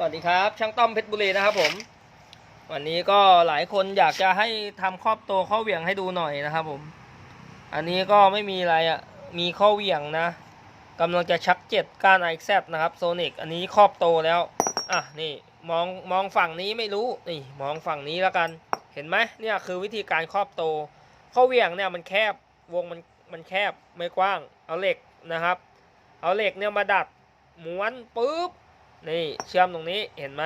สวัสดีครับ ช่างต้อมเพชรบุรีนะครับผม วันนี้ก็หลายคนอยากจะให้ทำครอบโตวข้อเหวี่ยงให้ดูหน่อยนะครับผม อันนี้ก็ไม่มีอะไรอะ่ะมีข้อเหวี่ยงนะกำลังจะชักเจ็ดก้านไอแซนะครับโซนิกอันนี้ครอบโตแล้วอะนี่มองมองฝั่งนี้ไม่รู้นี่มองฝั่งนี้แล้วกันเห็นไหมเนี่ยคือวิธีการครอบโตข้อเหวี่ยงเนี่ยมันแคบวงมันมันแคบไม่กว้าง เอาเหล็กนะครับ เอาเหล็กเนี่ยมาดัดม้วนปุ๊บ นี่เชื่อมตรงนี้เห็นไหม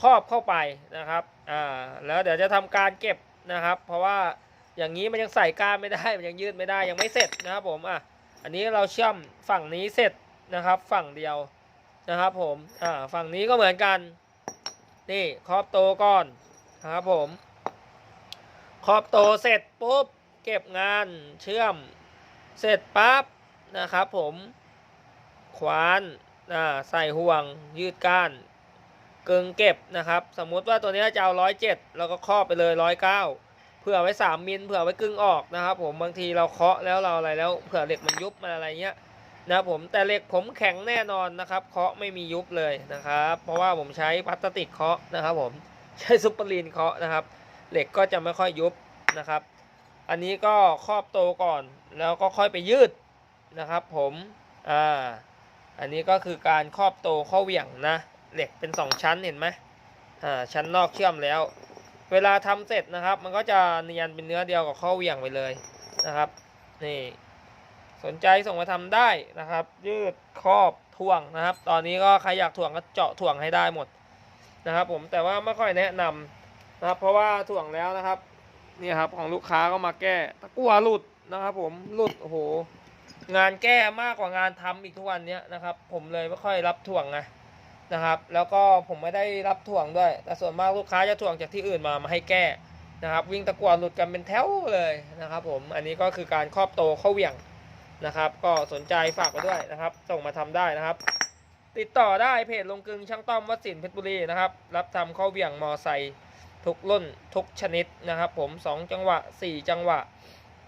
ครอบเข้าไปนะครับอ่าแล้วเดี๋ยวจะทำการเก็บนะครับ เพราะว่าอย่างนี้มันยังใส่ก้านไม่ได้มันยังยืดไม่ได้ยังไม่เสร็จนะครับผมอะอันนี้เราเชื่อมฝั่งนี้เสร็จนะครับ ฝั่งเดียวนะครับผมอ่าฝั่งนี้ก็เหมือนกัน นี่ครอบโตก่อนนะครับผมครอบโตเสร็จปุ๊บเก็บงานเชื่อมเสร็จปั๊บนะครับผมขวาน ใส่ห่วงยืดก้านเกึงเก็บนะครับ สมมุติว่าตัวนี้จะเอาร้อยเจ็ดเราก็ครอบไปเลยร้อยเก้าเผื่อไว้สามมิลเผื่อไว้กึงออกนะครับ ผมบางทีเราเคาะแล้วเราอะไรแล้วเผื่อเหล็กมันยุบมันอะไรเงี้ยนะครับผมแต่เหล็กผมแข็งแน่นอนนะครับ เคาะไม่มียุบเลยนะครับ เพราะว่าผมใช้พลาสติกเคาะนะครับ ผมใช้ซุปเปอร์ลีนเคาะนะครับ เหล็กก็จะไม่ค่อยยุบนะครับ อันนี้ก็ครอบโตก่อนแล้วก็ค่อยไปยืดนะครับ ผมอ่า อันนี้ก็คือการครอบโตข้อเหวี่ยงนะ เหล็กเป็น 2 ชั้นเห็นไหมอ่าชั้นนอกเชื่อมแล้ว เวลาทำเสร็จนะครับ มันก็จะเนียนเป็นเนื้อเดียวกับข้อเหวี่ยงไปเลยนะครับนี่สนใจส่งมาทำได้นะครับ ยืดครอบถ่วงนะครับ ตอนนี้ก็ใครอยากถ่วงก็เจาะถ่วงให้ได้หมดนะครับผมแต่ว่าไม่ค่อยแนะนำนะครับ เพราะว่าถ่วงแล้วนะครับนี่ครับของลูกค้าก็มาแก้ตะกั่วหลุดนะครับ ผมหลุดโอ้โห งานแก้มากกว่างานทำอีกทุกวันเนี้ยนะครับ ผมเลยไม่ค่อยรับถ่วงไงนะครับ แล้วก็ผมไม่ได้รับถ่วงด้วย แต่ส่วนมากลูกค้าจะถ่วงจากที่อื่นมามาให้แก้นะครับ วิ่งตะกวดหลุดกันเป็นแถวเลยนะครับ ผมอันนี้ก็คือการครอบโตเข้าเหวี่ยงนะครับ ก็สนใจฝากไปด้วยนะครับ ส่งมาทำได้นะครับ ติดต่อได้เพจลงกึงช่างต้อมวัดสินเพชรบุรีนะครับ รับทำเข้าเหวี่ยงมอไซค์ทุกรุ่นทุกชนิดนะครับ ผมสองจังหวะสี่จังหวะ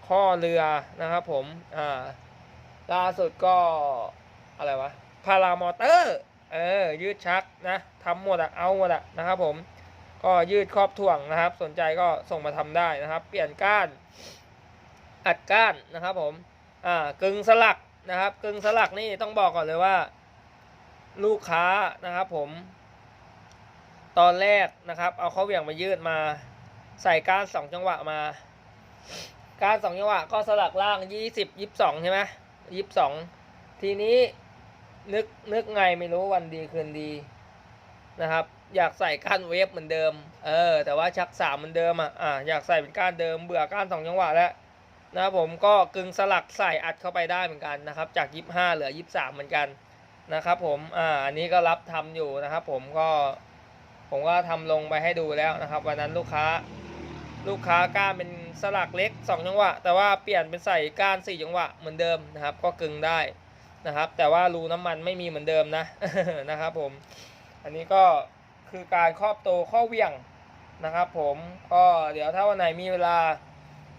ข้อเรือนะครับ ผมอ่า ล่าสุดก็อะไรวะพารามอเตอร์เออยืดชักนะทำหมดอะเอาหมดอะนะครับผมก็ยืดครอบถ่วงนะครับ สนใจก็ส่งมาทำได้นะครับ เปลี่ยนก้าน อัดก้านนะครับ ผมอ่ากึ่งสลักนะครับ กึ่งสลักนี่ต้องบอกก่อนเลยว่า ลูกค้านะครับ ผม ตอนแรกนะครับ เอาเขาเหวี่ยงมายืดมา ใส่ก้านสองจังหวะมา ก้านสองจังหวะก็สลักล่างยี่สิบยี่สิบสองใช่ไหม ยี่สิบสองทีนี้นึกนึกไงไม่รู้วันดีคืนดีนะครับ อยากใส่ก้านเวฟเหมือนเดิม เออ แต่ว่าชักสามเหมือนเดิมอะอ่าอยากใส่เป็นก้านเดิมเบื่อก้านสองจังหวะแล้วนะครับผมก็กึ่งสลักใส่อัดเข้าไปได้เหมือนกันนะครับ จากยี่ห้าเหลือยี่สามเหมือนกันนะครับ ผมอ่าอันนี้ก็รับทำอยู่นะครับ ผมก็ผมก็ทำลงไปให้ดูแล้วนะครับ วันนั้นลูกค้าลูกค้าก้านเป็น สลักเล็ก 2 จังหวะ แต่ว่าเปลี่ยนเป็นใส่ก้าน 4 จังหวะเหมือนเดิมนะครับ ก็กึงได้นะครับ แต่ว่ารูน้ำมันไม่มีเหมือนเดิมนะนะครับผม อันนี้ก็คือการครอบโตวข้อเวี่ยงนะครับ ผมก็เดี๋ยวถ้าวันไหนมีเวลา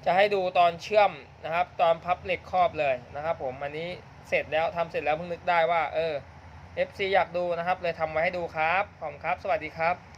จะให้ดูตอนเชื่อมนะครับ ตอนพับเหล็กครอบเลยนะครับ ผมอันนี้เสร็จแล้วทำเสร็จแล้วเพิ่งนึกได้ว่า เออ FC อยากดูนะครับ เลยทำไว้ให้ดูครับขอบครับ สวัสดีครับ